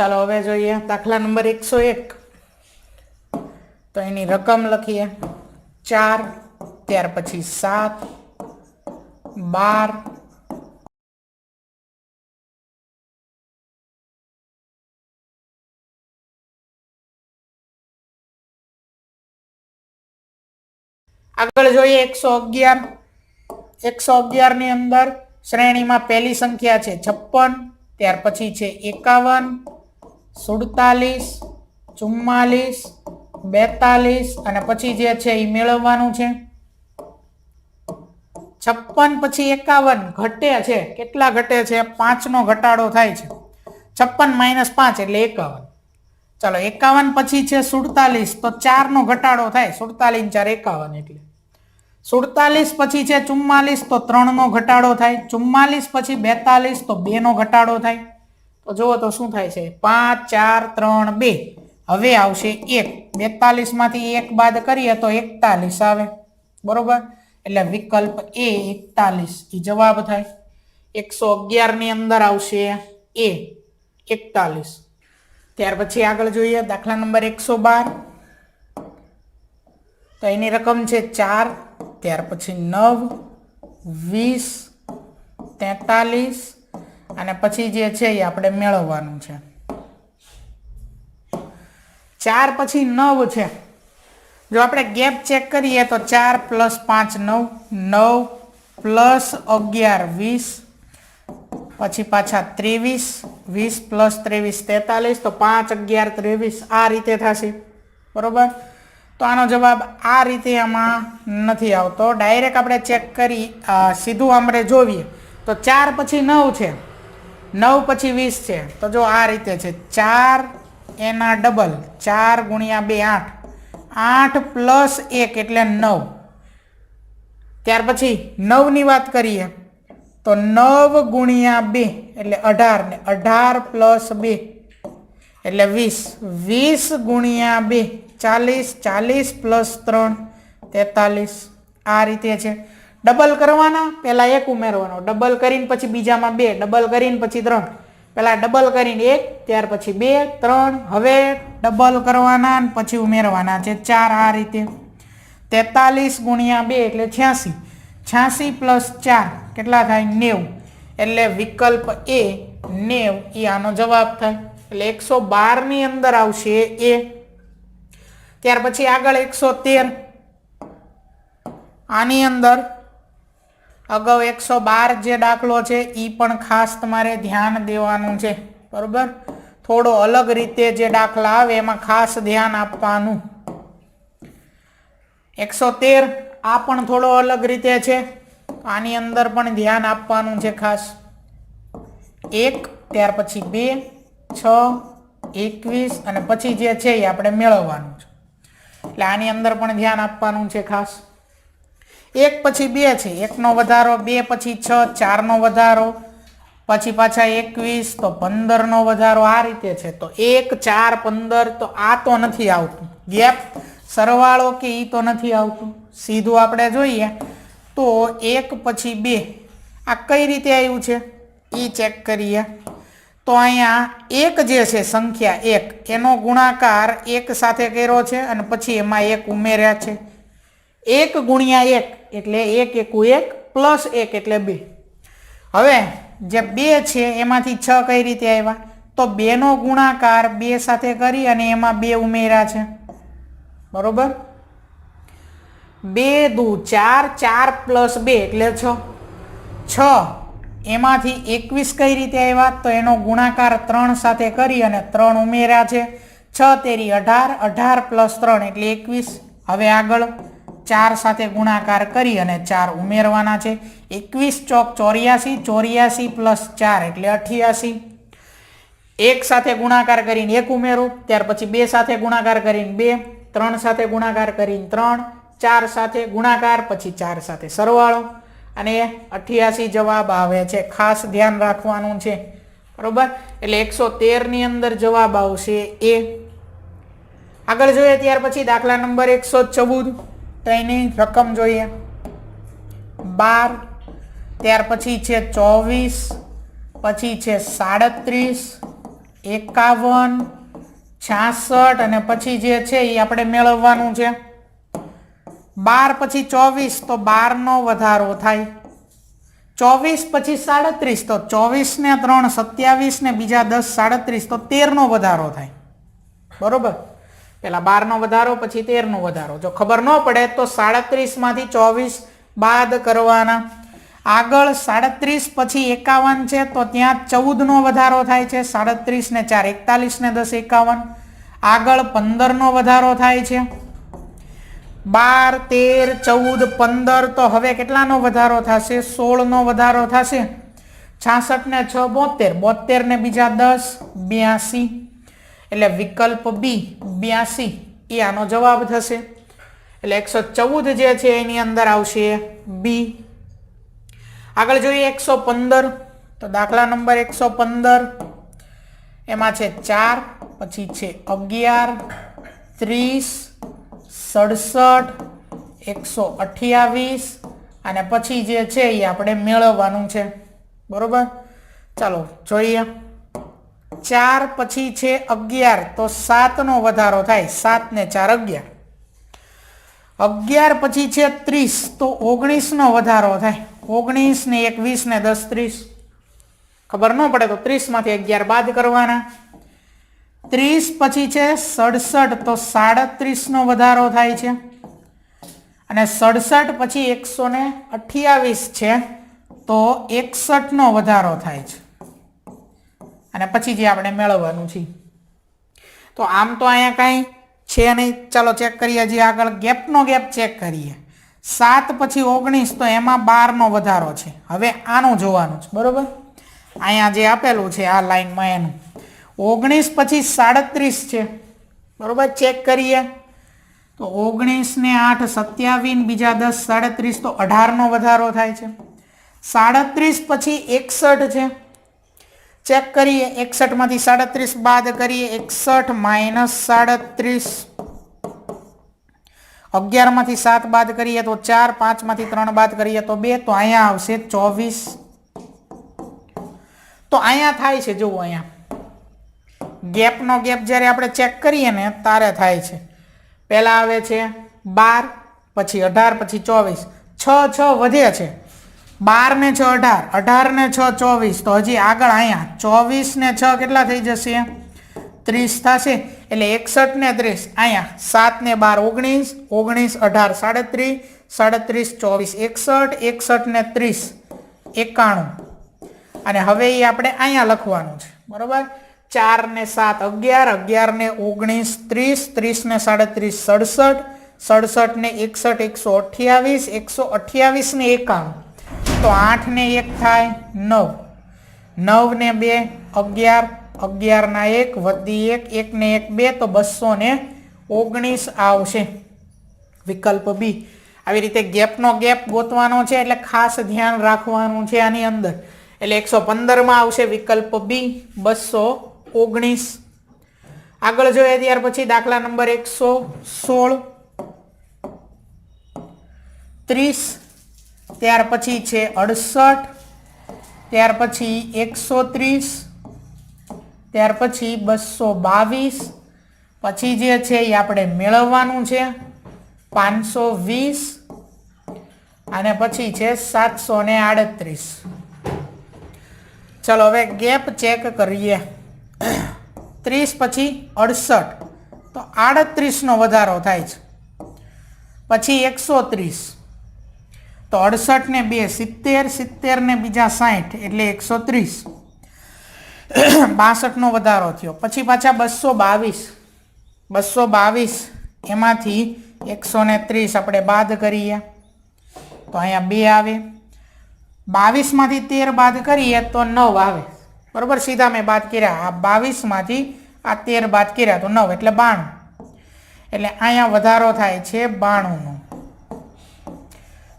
ચાલો હવે જોઈએ દાખલા નંબર એકસો એક. તો એની રકમ લખીએ. ચાર, ત્યાર પછી સાત, બાર, આગળ જોઈએ એકસો અગિયાર. એકસો અગિયારની અંદર શ્રેણીમાં પહેલી સંખ્યા છે છપ્પન, ત્યાર પછી છે એકાવન સુડતાલીસ, ચુમ્માલીસ, બેતાલીસ અને પછી જે છે એ મેળવવાનું છે. છપ્પન પછી એકાવન ઘટે છે. કેટલા ઘટે છે? પાંચનો ઘટાડો થાય છે. છપ્પન માઇનસ પાંચ એટલે એકાવન. ચાલો, એકાવન પછી છે સુડતાલીસ, તો ચારનો ઘટાડો થાય. સુડતાલીસ ચાર એકાવન એટલે. સુડતાલીસ પછી છે ચુમ્માલીસ, તો ત્રણનો ઘટાડો થાય. ચુમ્માલીસ પછી બેતાલીસ, તો બેનો ઘટાડો થાય. તો જુઓ તો શું થાય છે? પાંચ, ચાર, ત્રણ, બે. હવે આવશે એક. બેતાલીસમાંથી એક બાદ કરીએ તો એકતાલીસ આવે. બરોબર? એટલે વિકલ્પ એ એકતાલીસ. એ જવાબ થાય. એકસો અગિયારની અંદર આવશે એ એકતાલીસ. ત્યાર પછી આગળ જોઈએ. દાખલા નંબર એકસો બાર. તો એની રકમ છે ચાર. ત્યાર પછી નવ, વીસ, તેતાલીસ અને પછી જે છે એ આપણે મેળવવાનું છે. ચાર પછી નવ છે. જો આપણે ગેપ ચેક કરીએ તો ચાર પ્લસ પાંચ નવ નવ પ્લસ અગિયાર વીસ, પછી પાછા ત્રેવીસ, વીસ પ્લસ ત્રેવીસ તેતાલીસ, તો પાંચ અગિયાર ત્રેવીસ આ રીતે થશે. બરોબર? તો આનો જવાબ આ રીતે આમાં નથી આવતો. ડાયરેક્ટ આપણે ચેક કરી સીધું આપણે જોઈએ. તો ચાર પછી નવ છે. નવ પછી વીસ છે. તો જો આ રીતે છે, ચાર એના ડબલ ચાર ગુણ્યા બે, આઠ. આઠ પ્લસ એક એટલે નવ. ત્યાર પછી નવની વાત કરીએ, તો નવ ગુણ્યા બે એટલે અઢાર ને અઢાર પ્લસ બે એટલે વીસ. વીસ ગુણ્યા બે, ચાલીસ ચાલીસ પ્લસ ત્રણ, તેતાલીસ. આ રીતે છે. ડબલ કરવાના, પહેલાં એક ઉમેરવાનો. ડબલ કરીને પછી બીજામાં બે, ડબલ કરીને પછી ત્રણ. પહેલાં ડબલ કરીને એક, ત્યાર પછી બે, ત્રણ. હવે ડબલ કરવાના અને પછી ઉમેરવાના છે ચાર આ રીતે. તેતાલીસ ગુણ્યા બે એટલે છ્યાસી. છ્યાસી પ્લસ ચાર કેટલા થાય? નેવું. એટલે વિકલ્પ એ નેવ, એ આનો જવાબ થાય. એટલે એકસો બારની અંદર આવશે એ. ત્યાર પછી આગળ એકસો તેર. આની અંદર અગાઉ એકસો બાર જે દાખલો છે એ પણ ખાસ તમારે ધ્યાન દેવાનું છે. બરોબર? થોડો અલગ રીતે જે દાખલા આવે, એમાં ખાસ ધ્યાન આપવાનું. એકસો તેર, આ પણ થોડો અલગ રીતે છે. આની અંદર પણ ધ્યાન આપવાનું છે ખાસ. એક, ત્યાર પછી બે, છ, એકવીસ, અને પછી જે છે એ આપણે મેળવવાનું છે. એટલે આની અંદર પણ ધ્યાન આપવાનું છે ખાસ. એક પછી બે છે. એકનો વધારો, બે પછી છ, ચારનો વધારો, પછી પાછા એકવીસ, તો પંદરનો વધારો આ રીતે છે. તો એક, ચાર, પંદર, તો આ તો નથી આવતું. ગેપ સરવાળો કે એ તો નથી આવતું. સીધું આપણે જોઈએ તો એક પછી બે. આ કઈ રીતે આવ્યું છે? એ ચેક કરીએ. તો અહીંયા એક જે છે સંખ્યા એક, એનો ગુણાકાર એક સાથે કર્યો છે અને પછી એમાં એક ઉમેર્યા છે. એક ગુણ્યા એક એટલે એક એકુ એક પ્લસ એક એટલે બે. હવે જે બે છે, એમાંથી છ કઈ રીતે આવ્યા? તો બેનો ગુણાકાર બે સાથે કરી અને એમાં બે ઉમેરા છે. બરોબર? બે દુ ચાર ચાર પ્લસ બે એટલે છ. છ. એમાંથી એકવીસ કઈ રીતે આવ્યા? તો એનો ગુણાકાર ત્રણ સાથે કરી અને ત્રણ ઉમેરા છે. છ તેરી અઢાર અઢાર પ્લસ ત્રણ એટલે એકવીસ. હવે આગળ. ચાર સાથે ગુણાકાર કરી અને ચાર ઉમેરવાના છે. એકવીસ ચોક ચોર્યાસી ચોર્યાસી પ્લસ ચાર એટલે અઠ્યાસી. એક સાથે ગુણાકાર કરીને એક ઉમેરું, ત્યાર પછી બે સાથે ગુણાકાર કરીને બે, ત્રણ સાથે ગુણાકાર કરીને ત્રણ, ચાર સાથે ગુણાકાર, પછી ચાર સાથે સરવાળો. અને અઠ્યાસી જવાબ આવે છે. ખાસ ધ્યાન રાખવાનું છે. બરોબર? એટલે એકસો તેરની અંદર જવાબ આવશે એ. આગળ જોઈએ, ત્યાર પછી દાખલા નંબર એકસો ચૌદ. તો રકમ જોઈએ. બાર, ત્યાર પછી છે ચોવીસ, પછી છે સાડત્રીસ, એકાવન, છાસઠ અને પછી જે છે એ આપણે મેળવવાનું છે. બાર પછી ચોવીસ તો બારનો વધારો થાય. ચોવીસ પછી સાડત્રીસ તો ચોવીસ ને ત્રણ, સત્યાવીસ ને બીજા દસ, સાડત્રીસ તો તેરનો વધારો થાય. બરોબર? પેલા બારનો વધારો, પછી તેરનો વધારો. જો ખબર ન પડે તો સાડત્રીસમાંથી ચોવીસ બાદ કરવાના. આગળ સાડત્રીસ પછી એકાવન છે, તો ત્યાં ચૌદનો વધારો થાય છે. સાડત્રીસ ને ચાર એકતાલીસ ને દસ, એકાવન. આગળ પંદરનો વધારો થાય છે. બાર, તેર, ચૌદ, પંદર, તો હવે કેટલાનો વધારો થશે? સોળનો વધારો થશે. છાસઠ ને છ બોતેર બોતેર ને બીજા દસ, બ્યાસી. એટલે વિકલ્પ બી બ્યાસી. એ આનો જવાબ થશે. એટલે એકસો ચૌદ જે છે એની અંદર આવશે બી આગળ જોઈએ એકસો પંદર. તો દાખલા નંબર એકસો પંદર. એમાં છે ચાર, પછી છે અગિયાર, ત્રીસ, સડસઠ, એકસો અઠ્યાવીસ, અને પછી જે છે એ આપણે મેળવવાનું છે. બરોબર? ચાલો, જોઈએ. ચાર પછી છે અગિયાર, તો સાતનો વધારો થાય, સાત ને ચાર અગિયાર. અગિયાર પછી છે ત્રીસ, તો ઓગણીસનો વધારો થાય. ઓગણીસ ને એકવીસ ને દસ ત્રીસ. ખબર ન પડે તો ત્રીસમાંથી અગિયાર બાદ કરવાના. ત્રીસ પછી છે સડસઠ, તો સાડત્રીસનો વધારો થાય છે. અને સડસઠ પછી એકસો ને અઠ્યાવીસ છે, તો એકસઠનો વધારો થાય છે. અને પછી જે આપણે મેળવવાનું છે. તો આમ તો અહીંયા કાંઈ છે નહીં. ચાલો ચેક કરીએ જે આગળ. ગેપનો ગેપ ચેક કરીએ. સાત પછી ઓગણીસ તો એમાં બારનો વધારો છે. હવે આનું જોવાનું છે. બરાબર? અહીંયા જે આપેલું છે આ લાઈનમાં એનું. ઓગણીસ પછી સાડત્રીસ છે. બરાબર? ચેક કરીએ. તો ઓગણીસ ને આઠ સત્યાવીસ બીજા દસ, સાડત્રીસ તો અઢારનો વધારો થાય છે. સાડત્રીસ પછી એકસઠ છે. ચેક કરીએ એકસઠમાંથી સાડત્રીસ બાદ કરીએ, એકસઠ માઇનસ સાડત્રીસ. અગિયારમાંથી સાત બાદ કરીએ તો ચાર પાંચમાંથી ત્રણ બાદ કરીએ તો બે, તો અહીંયા આવશે ચોવીસ. તો અહીંયા થાય છે, જુઓ અહીંયા. ગેપનો ગેપ જ્યારે આપણે ચેક કરીએ ને, તારે થાય છે. પહેલાં આવે છે બાર, પછી અઢાર, પછી ચોવીસ. છ છ વધે છે. બાર ને છ અઢાર અઢાર ને છ ચોવીસ. તો હજી આગળ અહીંયા ચોવીસ ને છ કેટલા થઈ જશે? ત્રીસ થશે. એટલે એકસઠ ને ત્રીસ. અહીંયા સાત ને બાર ઓગણીસ ઓગણીસ અઢાર સાડત્રીસ સાડત્રીસ ચોવીસ એકસઠ એકસઠ ને ત્રીસ એકાણું. અને હવે એ આપણે અહીંયા લખવાનું છે. બરાબર? ચાર ને સાત અગિયાર અગિયાર ને ઓગણીસ ત્રીસ ત્રીસ ને સાડત્રીસ સડસઠ સડસઠ ને એકસઠ, એકસો અઠ્યાવીસ એકસો અઠ્યાવીસ ને એકાણું. તો આઠ ને એક થાય, નવ. નવ ને બે, અગિયાર. અગિયારના એક, વધી એક. એક ને એક બે, તો બસો ને ઓગણીસ આવશે. વિકલ્પ બી આવી રીતે ગેપનો ગેપ ગોતવાનો છે, એટલે ખાસ ધ્યાન રાખવાનું છે આની અંદર. એટલે એકસો પંદરમાં આવશે વિકલ્પ બી બસો ઓગણીસ. આગળ જોઈએ ત્યાર પછી દાખલા નંબર એકસો સોળ. ત્રીસ. ત્યાર પછી છે અડસઠ, ત્યાર પછી એકસો ત્રીસ, ત્યાર પછી બસો બાવીસ, પછી જે છે એ આપણે મેળવવાનું છે પાંચસો વીસ અને પછી છે સાતસો ને આડત્રીસ. ચલો હવે ગેપ ચેક કરીએ. ત્રીસ પછી અડસઠ. તો આડત્રીસનો વધારો થાય છે. પછી એકસો ત્રીસ. તો અડસઠ ને બે, સિત્તેર સિત્તેર ને બીજા સાઠ એટલે એકસો ત્રીસ. બાસઠનો વધારો થયો. પછી પાછા બસો બાવીસ. બસો બાવીસ, એમાંથી એકસો ને ત્રીસ આપણે બાદ કરીએ. તો અહીંયા બે આવે. બાવીસમાંથી તેર બાદ કરીએ તો નવ આવે. બરાબર? સીધા મેં બાદ કર્યા. આ બાવીસમાંથી આ તેર બાદ કર્યા તો નવ, એટલે બાણું. એટલે અહીંયા વધારો થાય છે બાણુંનો.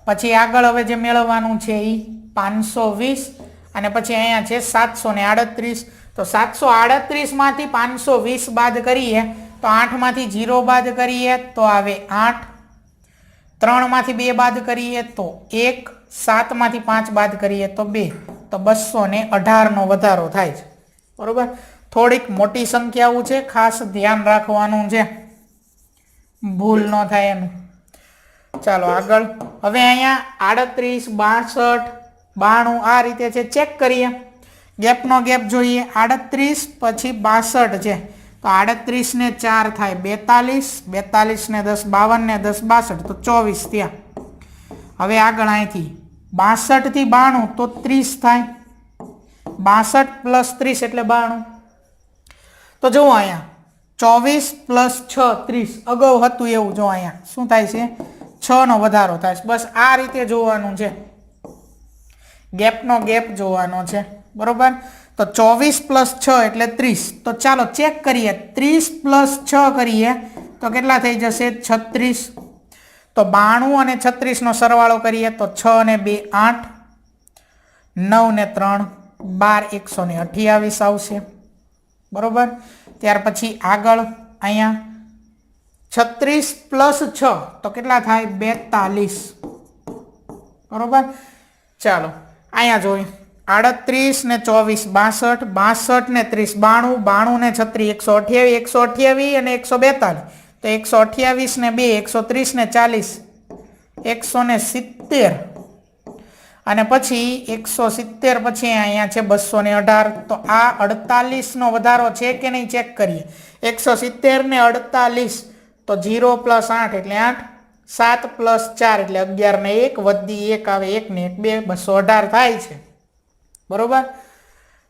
પછી આગળ હવે જે મેળવવાનું છે એ પાંચસો વીસ અને પછી અહીંયા છે સાતસો ને આડત્રીસ. તો સાતસો આડત્રીસમાંથી પાંચસો વીસ બાદ કરીએ, તો આઠમાંથી જીરો બાદ કરીએ, તો આવે આઠ. ત્રણમાંથી બે બાદ કરીએ, તો એક. સાતમાંથી પાંચ બાદ કરીએ, તો બે. તો બસો ને અઢારનો વધારો થાય છે. બરાબર? થોડીક મોટી સંખ્યાઓ છે, ખાસ ધ્યાન રાખવાનું છે. ભૂલ ન થાય એનું. ચાલો આગળ. હવે અહીંયા આડત્રીસ, બાસઠ, બાણું આ રીતે છે, ચેક કરીએ. ગેપનો ગેપ જોઈએ. આડત્રીસ પછી બાસઠ છે. તો આડત્રીસ ને ચાર થાય. બેતાલીસ બેતાલીસ ને દસ બાવન ને દસ, બાસઠ. તો ચોવીસ ત્યાં હવે આગળ અહીંથી. બાસઠથી બાણું તો ત્રીસ થાય. બાસઠ પ્લસ ત્રીસ એટલે બાણું. તો જુઓ અહીંયા. ચોવીસ પ્લસ છ, ત્રીસ. અગાઉ હતું એવું. જો અહીંયા. શું થાય છે? છનો વધારો થાય બસ આ રીતે જોવાનું છે. ગેપનો ગેપ જોવાનો છે. બરોબર? તો ચોવીસ પ્લસ છ એટલે ત્રીસ. તો ચાલો ચેક કરીએ. ત્રીસ પ્લસ છ કરીએ તો કેટલા થઈ જશે? છત્રીસ. તો બાણું અને છત્રીસનો સરવાળો કરીએ તો છ ને બે આઠ. નવ ને ત્રણ. બાર એકસો ને અઠ્યાવીસ આવશે. બરાબર? ત્યાર પછી આગળ, અહીંયા છત્રીસ પ્લસ છ. તો કેટલા થાય? બેતાલીસ. બરોબર? ચાલો, અહીંયા જોઈએ આડત્રીસ ને ચોવીસ, બાસઠ બાસઠ ને ત્રીસ, બાણું બાણું ને છત્રીસ એકસો અઠ્યાવીસ એકસો અઠ્યાવીસ અને એકસો બેતાલીસ. તો એકસો અઠ્યાવીસ ને બે, એકસો ત્રીસ ને ચાલીસ, એકસો ને સિત્તેર. અને પછી એકસો સિત્તેર પછી અહીંયા છે બસો ને અઢાર. તો આ અડતાલીસનો વધારો છે કે નહીં? ચેક કરીએ. એકસો સિત્તેર ને અડતાલીસ. તો જીરો પ્લસ આઠ એટલે આઠ, સાત પ્લસ ચાર એટલે અગિયાર ને એક, વધી એક આવે એક ને એક, બે, બસો અઢાર થાય છે. બરોબર?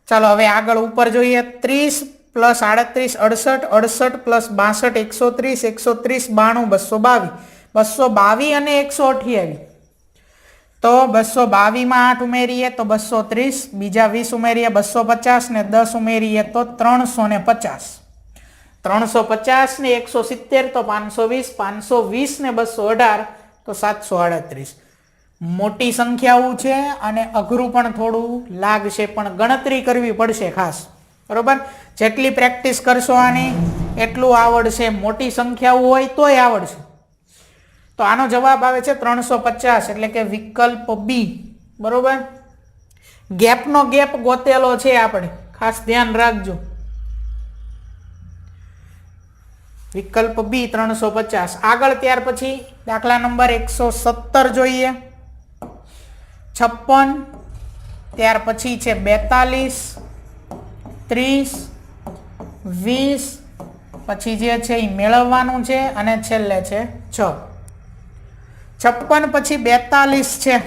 ચાલો હવે આગળ ઉપર જોઈએ. ત્રીસ પ્લસ આડત્રીસ, અડસઠ અડસઠ પ્લસ બાસઠ, એકસો ત્રીસ એકસો ત્રીસ, બાણું, બસો બાવીસ. બસો બાવીસ અને એકસો અઠ્યાવીસ. તો બસો બાવીસમાં આઠ ઉમેરીએ તો બસો ત્રીસ, બીજા વીસ ઉમેરીએ બસો પચાસ ને દસ ઉમેરીએ તો ત્રણસો ને પચાસ. ત્રણસો પચાસ ને એકસો સિત્તેર, તો પાંચસો વીસ પાંચસો વીસ ને બસો અઢાર, તો સાતસો આડત્રીસ. મોટી સંખ્યાઓ છે અને અઘરું પણ થોડું લાગશે, પણ ગણતરી કરવી પડશે ખાસ. બરોબર? જેટલી પ્રેક્ટિસ કરશો આની, એટલું આવડશે. મોટી સંખ્યાઓ હોય તોય આવડશે. તો આનો જવાબ આવે છે ત્રણસો પચાસ, એટલે કે વિકલ્પ બી બરોબર? ગેપનો ગેપ ગોતેલો છે આપણે. ખાસ ધ્યાન રાખજો. વિકલ્પ બી ત્રણસો પચાસ. આગળ ત્યાર પછી દાખલા નંબર એકસો સત્તર જોઈએ. છપ્પન. ત્યાર પછી છે બેતાલીસ, ત્રીસ, વીસ. પછી જે છે એ મેળવવાનું છે અને છેલ્લે છે છ. છપ્પન પછી બેતાલીસ છે.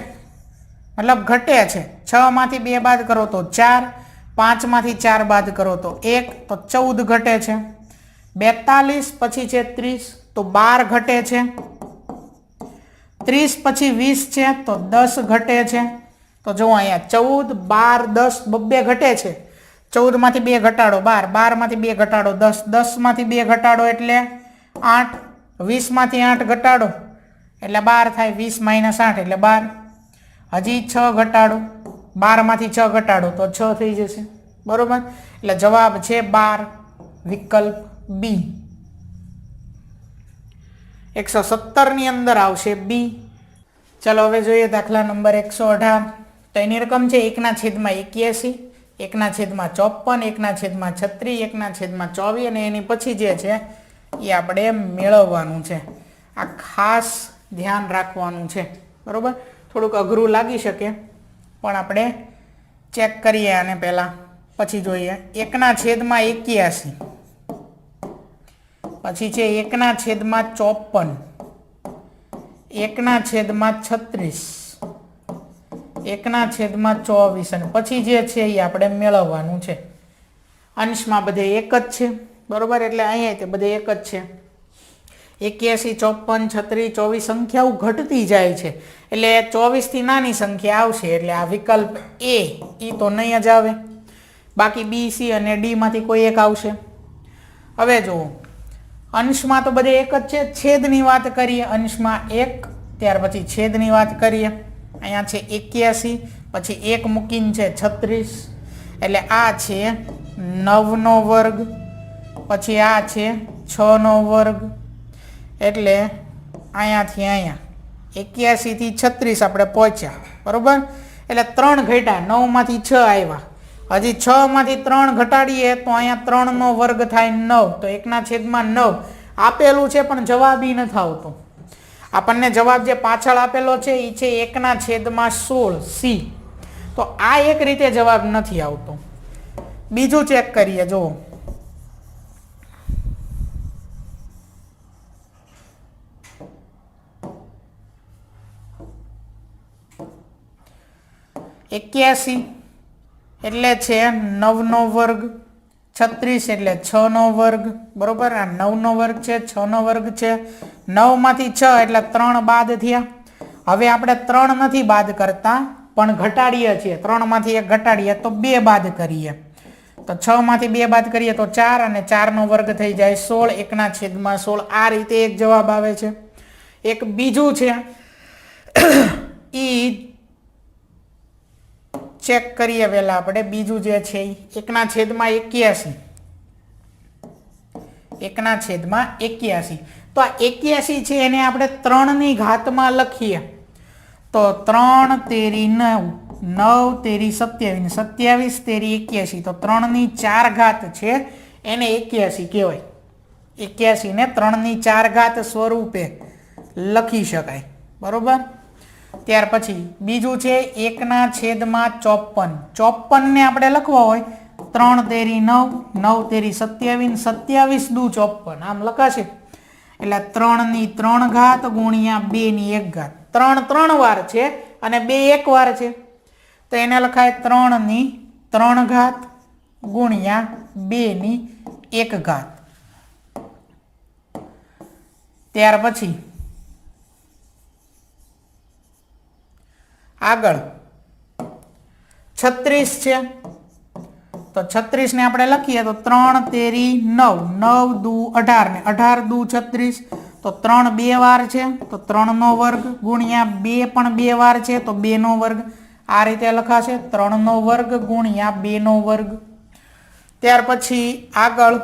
મતલબ ઘટે છે. છ માંથી બે બાદ કરો તો ચાર પાંચમાંથી ચાર બાદ કરો તો એક, તો ચૌદ ઘટે છે. બેતાલીસ પછી છે ત્રીસ, તો બાર ઘટે છે. ત્રીસ પછી વીસ છે, તો દસ ઘટે છે. તો જુઓ અહીંયા ચૌદ, બાર, દસ, બબ્બે ઘટે છે. ચૌદમાંથી બે ઘટાડો, બાર, બારમાંથી બે ઘટાડો, દસ, દસમાંથી બે ઘટાડો એટલે આઠ, વીસમાંથી આઠ ઘટાડો. એટલે બાર થાય વીસ માઇનસ આઠ, એટલે બાર. હજી છ ઘટાડો, બારમાંથી છ ઘટાડો, તો છ થઈ જશે. બરોબર? એટલે જવાબ છે બાર, વિકલ્પ બી એકસો સત્તરની અંદર આવશે બી ચાલો, હવે જોઈએ દાખલા નંબર એકસો અઢાર. તો એની રકમ છે એકના છેદમાં એક્યાસી, એકના છેદમાં ચોપન એકના છેદમાં છત્રીસ એકના છેદમાં ચોવીસ અને એની પછી જે છે એ આપણે મેળવવાનું છે. આ ખાસ ધ્યાન રાખવાનું છે. બરાબર? થોડુંક અઘરું લાગી શકે, પણ આપણે ચેક કરીએ આને પહેલાં. પછી જોઈએ. એકના છેદમાં એક્યાસી. પછી છે એકના છેદમાં ચોપન. એકના છેદમાં છત્રીસ. એકના છેદમાં ચોવીસ. અને પછી જે છે એ આપણે મેળવવાનું છે. અંશમાં બધે એક જ છે. બરોબર? એટલે અહીંયા તે બધે એક જ છે. એક્યાસી, ચોપન છત્રીસ ચોવીસ સંખ્યાઓ ઘટતી જાય છે. એટલે ચોવીસથી નાની સંખ્યા આવશે. એટલે આ વિકલ્પ એ એ તો નહીં જ આવે. બાકી બી, સી અને ડીમાંથી કોઈ એક આવશે. હવે જુઓ. અંશમાં તો બધે એક જ છે. છેદની વાત કરીએ, અંશમાં એક, ત્યાર પછી છેદની વાત કરીએ. અહીંયા છે એક્યાસી, પછી એક મૂકીને છે છત્રીસ. એટલે આ છે નવનો વર્ગ, પછી આ છે છનો વર્ગ. એટલે અહીંયાથી અહીંયા એક્યાસીથી છત્રીસ આપણે પહોંચ્યા. બરાબર? એટલે ત્રણ ઘટ્યા, નવમાંથી છ આવ્યા. હજી છ માંથી ત્રણ ઘટાડીએ તો અહીંયા ત્રણનો વર્ગ થાય નવ, તો એકના છેદમાં નવ. આપેલું છે પણ જવાબ ઈ નથી આવતો આપણને જવાબ જે પાછળ આપેલો છે એ છે એકના છેદમાં સોળ, સી. તો આ એક રીતે જવાબ નથી આવતો. બીજું ચેક કરીએ, જુઓ. એક્યાસી. એટલે છે નવનો વર્ગ છત્રીસ એટલે છનો વર્ગ, બરાબર? આ નવનો વર્ગ છે, છનો વર્ગ છે. નવમાંથી છ એટલે ત્રણ બાદ થયા. હવે આપણે ત્રણ નથી બાદ કરતા, પણ ઘટાડીએ છીએ. ત્રણમાંથી એક ઘટાડીએ તો બે બાદ કરીએ. તો છ માંથી બે બાદ કરીએ તો ચાર અને ચારનો વર્ગ થઈ જાય સોળ. એકના છેદમાં સોળ. આ રીતે એક જવાબ આવે છે. એક બીજું છે, ઈ ચેક કરીએ પહેલાં આપણે. બીજું જે છે એ એકના છેદમાં એક્યાસી. એકના છેદમાં એક્યાસી. તો આ એક્યાસી છે એને આપણે ત્રણની ઘાતમાં લખીએ. તો ત્રણ તેરી નવ નવ તેરી સત્યાવીસ સત્યાવીસ તેરી એક્યાસી. તો ત્રણની ચાર ઘાત છે એને એક્યાસી કહેવાય. એક્યાસીને ત્રણની ચાર ઘાત સ્વરૂપે લખી શકાય. બરોબર? ત્યાર પછી બીજું છે એકના છેદમાં ચોપન ચોપનને આપણે લખવા હોય, ત્રણ તેરી નવ નવ તેરી સત્યાવીસ સત્યાવીસ દુ ચોપન આમ લખાશે. એટલે ત્રણની ત્રણ ઘાત ગુણ્યા બેની એક ઘાત. ત્રણ ત્રણ વાર છે અને બે એક વાર છે. તો એને લખાય ત્રણની ત્રણ ઘાત ગુણ્યા બેની એક ઘાત. ત્યાર પછી આગળ. છત્રીસ છે. તો છત્રીસને આપણે લખીએ તો ત્રણ તેરી નવ. નવ દુ અઢાર ને અઢાર દુ છત્રીસ. તો ત્રણ બે વાર છે. તો ત્રણનો વર્ગ ગુણ્યા બે પણ બે વાર છે. તો બેનો વર્ગ આ રીતે લખાશે. ત્રણનો વર્ગ ગુણ્યા બેનો વર્ગ. ત્યાર પછી આગળ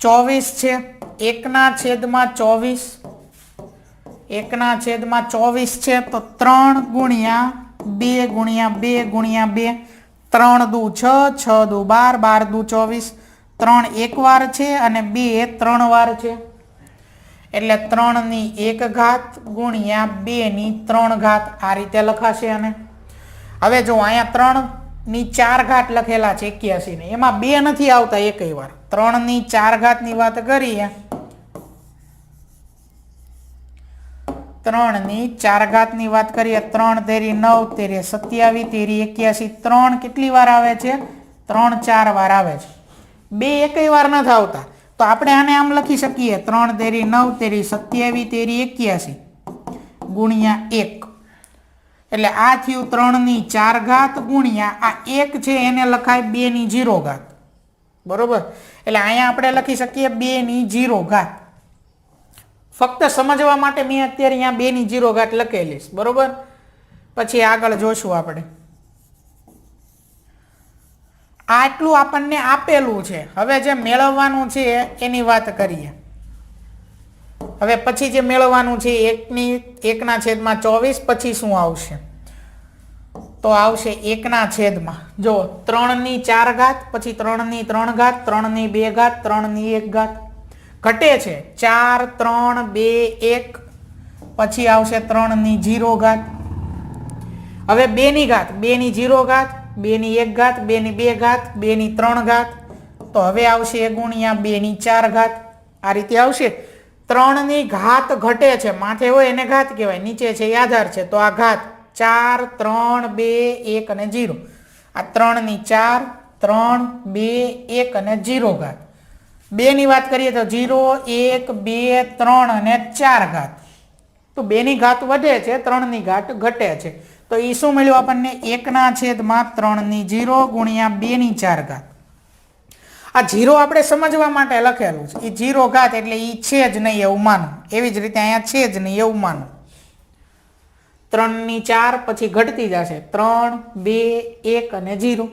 ચોવીસ છે. એકના છેદમાં ચોવીસ. એકના છેદમાં ચોવીસ છે, તો ત્રણ ગુણ્યા બે ગુણ્યા બે ગુણ્યા બે. ત્રણ દુ છ છ દુ બાર બાર દુ ચોવીસ. ત્રણ એક વાર છે અને બે ત્રણ વાર છે. એટલે ત્રણની એક ઘાત ગુણ્યા બેની ત્રણ ઘાત. આ રીતે લખાશે અને હવે જો અહીંયા ત્રણની ચાર ઘાત લખેલા છે એક્યાસીને, એમાં બે નથી આવતા એકય વાર. ત્રણની ચાર ઘાતની વાત કરીએ ત્રણની ચાર ઘાતની વાત કરીએ, ત્રણ તેરી નવ તેરી સત્યાવીસ તેરી એક્યાસી, ત્રણ કેટલી વાર આવે છે? ત્રણ ચાર વાર આવે છે. બે એકય વાર નથી આવતા તો આપણે આને આમ લખી શકીએ, ત્રણ તેરી નવ તેરી સત્યાવીસ તેરી એક્યાસી ગુણ્યા એક. એટલે આ થયું ત્રણની ચાર ઘાત ગુણ્યા આ એક છે, એને લખાય બેની જીરો ઘાત બરોબર? એટલે અહીંયા આપણે લખી શકીએ બેની જીરો ઘાત ફક્ત સમજવા માટે મેં અત્યારે અહીંયા બેની જીરો ઘાટ લખેલી બરોબર? પછી આગળ જોશું આપણે. આટલું આપણને આપેલું છે. હવે જે મેળવવાનું છે એની વાત કરીએ. હવે પછી જે મેળવવાનું છે એકની, એકના છેદમાં ચોવીસ, પછી શું આવશે? તો આવશે એકના છેદમાં. જો ત્રણની ચાર ઘાત, પછી ત્રણની ત્રણ ઘાત, ત્રણની બે ઘાત, ત્રણની એક ઘાત. ઘટે છે. ચાર, ત્રણ, બે, એક, પછી આવશે ત્રણની જીરો ઘાત હવે બેની ઘાત. બેની જીરો ઘાત બેની એક ઘાત, બેની બે ઘાત, બેની ત્રણ ઘાત. તો હવે આવશે ગુણ્યા બેની ચાર ઘાત. આ રીતે આવશે. ત્રણની ઘાત ઘટે છે. માથે હોય એને ઘાત કહેવાય. નીચે છે એ આધાર છે. તો આ ઘાત. ચાર, ત્રણ, બે, એક અને જીરો. આ ત્રણની ચાર, ત્રણ, બે, એક અને જીરો ઘાત બેની વાત કરીએ તો જીરો, એક, બે, ત્રણ અને ચાર ઘાત. તો બેની ઘાત વધે છે, ત્રણની ઘાત ઘટે છે. તો એ શું મળ્યું આપણને? એકના છેદમાં ત્રણની જીરો ગુણ્યા બેની ચાર ઘાત. આ જીરો આપણે સમજવા માટે લખેલું છે. એ જીરો ઘાત એટલે એ છે જ નહીં એવું માનો. એવી જ રીતે અહીંયા છે જ નહીં એવું માનો. ત્રણની ચાર પછી ઘટતી જશે. ત્રણ, બે, એક અને જીરો.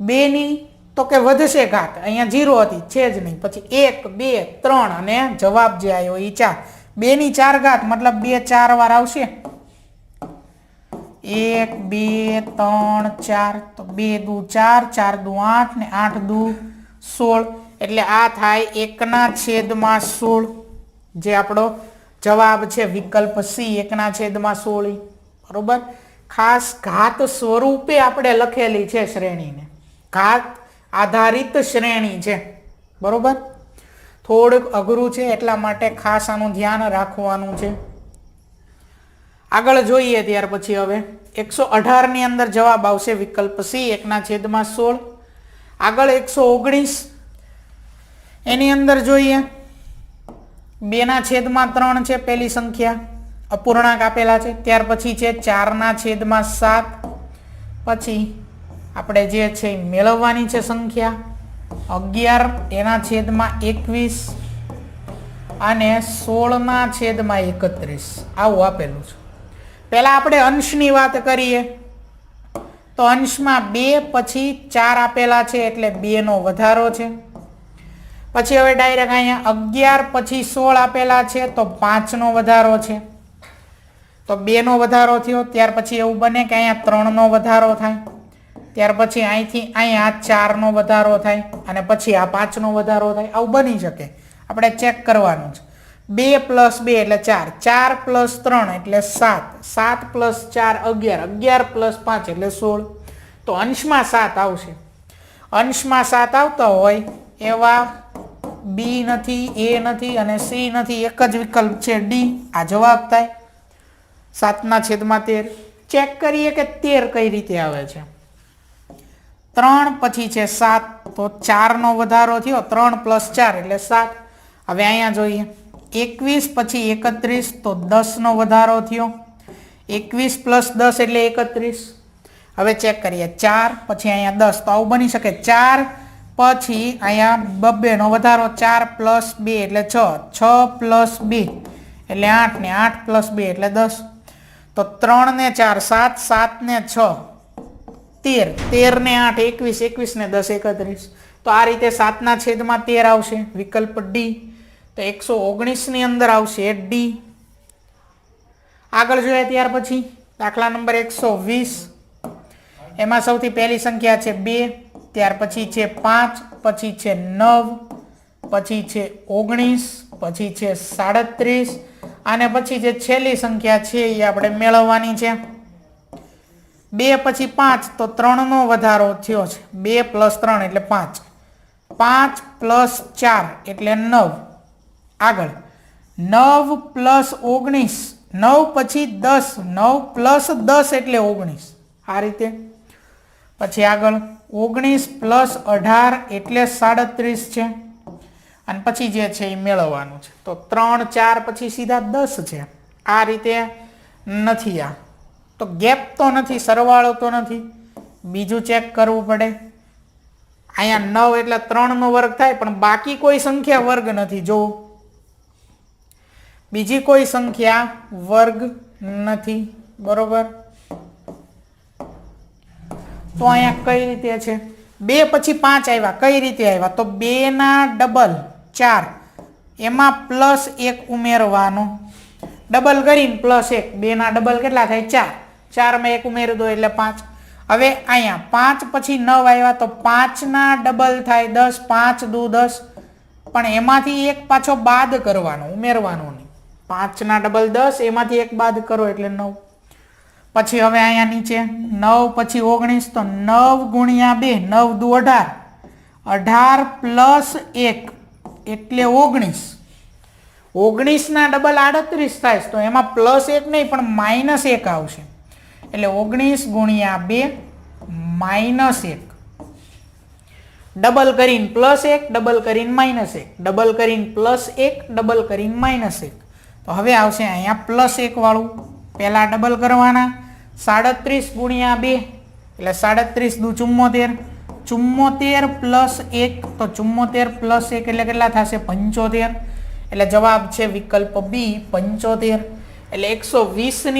બેની તો કે વધશે ઘાત. અહીંયા જીરો હતી, છે જ નહીં. પછી એક, બે, ત્રણ અને જવાબ જે આવ્યો એ ચાર. બેની ચાર ઘાત, મતલબ બે, ચાર વાર આવશે. એક, બે, ત્રણ, ચાર. તો બે દુ ચાર ચાર દુ આઠ ને આઠ દુ સોળ. એટલે આ થાય એકના છેદમાં સોળ. જે આપણો જવાબ છે વિકલ્પ સી, એકના છેદમાં સોળ બરોબર? ખાસ ઘાત સ્વરૂપે આપણે લખેલી છે શ્રેણીને. ઘાત આધારિત શ્રેણી છે. બરોબર? થોડુંક અઘરું છે એટલા માટે ખાસ આનું ધ્યાન રાખવાનું છે. આગળ જોઈએ ત્યાર પછી હવે. એકસો અઢારની અંદર જવાબ આવશે વિકલ્પ સી, એકના છેદમાં સોળ. આગળ એકસો ઓગણીસ. એની અંદર જોઈએ. બેના છેદમાં ત્રણ છે પહેલી સંખ્યા. અપૂર્ણાંક આપેલા છે. ત્યાર પછી છે ચારના છેદમાં સાત. પછી આપણે જે છે એ મેળવવાની છે સંખ્યા. અગિયાર, એના છેદમાં એકવીસ અને સોળના છેદમાં એકત્રીસ. આવું આપેલું છે. પહેલાં આપણે અંશની વાત કરીએ. તો અંશમાં બે પછી ચાર આપેલા છે એટલે બેનો વધારો છે. પછી હવે ડાયરેક્ટ અહીંયા અગિયાર પછી સોળ આપેલા છે તો પાંચનો વધારો છે. તો બેનો વધારો થયો. ત્યાર પછી એવું બને કે અહીંયા ત્રણનો વધારો થાય. ત્યાર પછી અહીંથી અહીંયા આ ચારનો વધારો થાય અને પછી આ પાંચનો વધારો થાય. આવું બની શકે. આપણે ચેક કરવાનું છે. બે પ્લસ બે એટલે ચાર. ચાર પ્લસ ત્રણ એટલે સાત. સાત પ્લસ ચાર અગિયાર. અગિયાર પ્લસ પાંચ એટલે સોળ. તો અંશમાં સાત આવશે. અંશમાં સાત આવતા હોય એવા બી નથી એ નથી અને સી નથી. એક જ વિકલ્પ છે ડી આ જવાબ થાય. સાતના છેદમાં તેર. ચેક કરીએ કે તેર કઈ રીતે આવે છે. ત્રણ પછી છે સાત, તો ચારનો વધારો થયો, ત્રણ પ્લસ ચાર એટલે સાત. હવે અહીંયા જોઈએ. એકવીસ પછી એકત્રીસ, તો દસનો વધારો થયો. એકવીસ પ્લસ દસ એટલે એકત્રીસ. હવે ચેક કરીએ. ચાર પછી અહીંયા દસ, તો આવું બની શકે. ચાર પછી અહીંયા બબ્બેનો વધારો ચાર પ્લસ બે એટલે છ. છ પ્લસ બે એટલે આઠ ને આઠ પ્લસ બે એટલે દસ. તો ત્રણ ને ચાર, સાત સાત ને છ. તેર તેર ને આઠ, એકવીસ એકવીસ ને દસ, એકત્રીસ. તો આ રીતે સાતના છેદમાં તેર આવશે. વિકલ્પ ડી તો એકસો ઓગણીસની અંદર આવશે ડી આગળ જોઈએ ત્યાર પછી દાખલા નંબર એકસો વીસ. એમાં સૌથી પહેલી સંખ્યા છે બે, ત્યાર પછી છે પાંચ, પછી છે નવ, પછી છે ઓગણીસ, પછી છે સાડત્રીસ, અને પછી જે છેલ્લી સંખ્યા છે એ આપણે મેળવવાની છે. બે પછી પાંચ તો ત્રણનો વધારો થયો છે. બે પ્લસ ત્રણ એટલે પાંચ. પાંચ પ્લસ ચાર એટલે નવ. આગળ. નવ પ્લસ ઓગણીસ. નવ પછી દસ. નવ પ્લસ દસ એટલે ઓગણીસ. આ રીતે. પછી આગળ. ઓગણીસ પ્લસ અઢાર એટલે સાડત્રીસ છે. અને પછી જે છે એ મેળવવાનું છે. તો ત્રણ, ચાર પછી સીધા દસ છે. આ રીતે નથી આ. તો ગેપ તો નથી, સરવાળો તો નથી. બીજું ચેક કરવું પડે. અહીંયા નવ એટલે ત્રણનો વર્ગ થાય, પણ બાકી કોઈ સંખ્યા વર્ગ નથી જો બીજી કોઈ સંખ્યા વર્ગ નથી, બરોબર? તો અહીંયા કઈ રીતે છે? બે પછી પાંચ આવ્યા, કઈ રીતે આવ્યા? તો બેના ડબલ ચાર. એમાં પ્લસ એક ઉમેરવાનો. ડબલ કરીને પ્લસ એક, બેના ડબલ કેટલા થાય? ચાર. ચારમાં એક ઉમેરી દો એટલે પાંચ. હવે અહીંયા પાંચ પછી નવ આવ્યા તો પાંચના ડબલ થાય દસ, પાંચ દુ દસ. પણ એમાંથી એક પાછો બાદ કરવાનો, ઉમેરવાનો નહીં. પાંચના ડબલ દસ, એમાંથી એક બાદ કરો એટલે નવ. પછી હવે અહીંયા નીચે નવ પછી ઓગણીસ તો નવ ગુણ્યા બે, નવ દુ અઢાર. અઢાર પ્લસ એક એટલે ઓગણીસ. ઓગણીસના ડબલ આડત્રીસ થાય તો એમાં પ્લસ એક નહીં, પણ માઇનસ એક આવશે. એટલે ઓગણીસ ગુણ્યા બે માઇનસ એક. ડબલ કરીને પ્લસ એક, ડબલ કરીને માઇનસ એક. ડબલ કરીને પ્લસ એક, ડબલ કરીને માઇનસ એક. તો હવે આવશે અહીંયા પ્લસ એક વાળું. પહેલાં ડબલ કરવાના. સાડત્રીસ ગુણ્યા બે, એટલે સાડત્રીસ દુ ચુમ્મોતેર. ચુમ્મોતેર પ્લસ એક, તો ચુમ્મોતેર પ્લસ એક એટલે કેટલા થશે? પંચોતેર. એટલે જવાબ છે વિકલ્પ બી, પંચોતેર. એટલે એકસો વીસની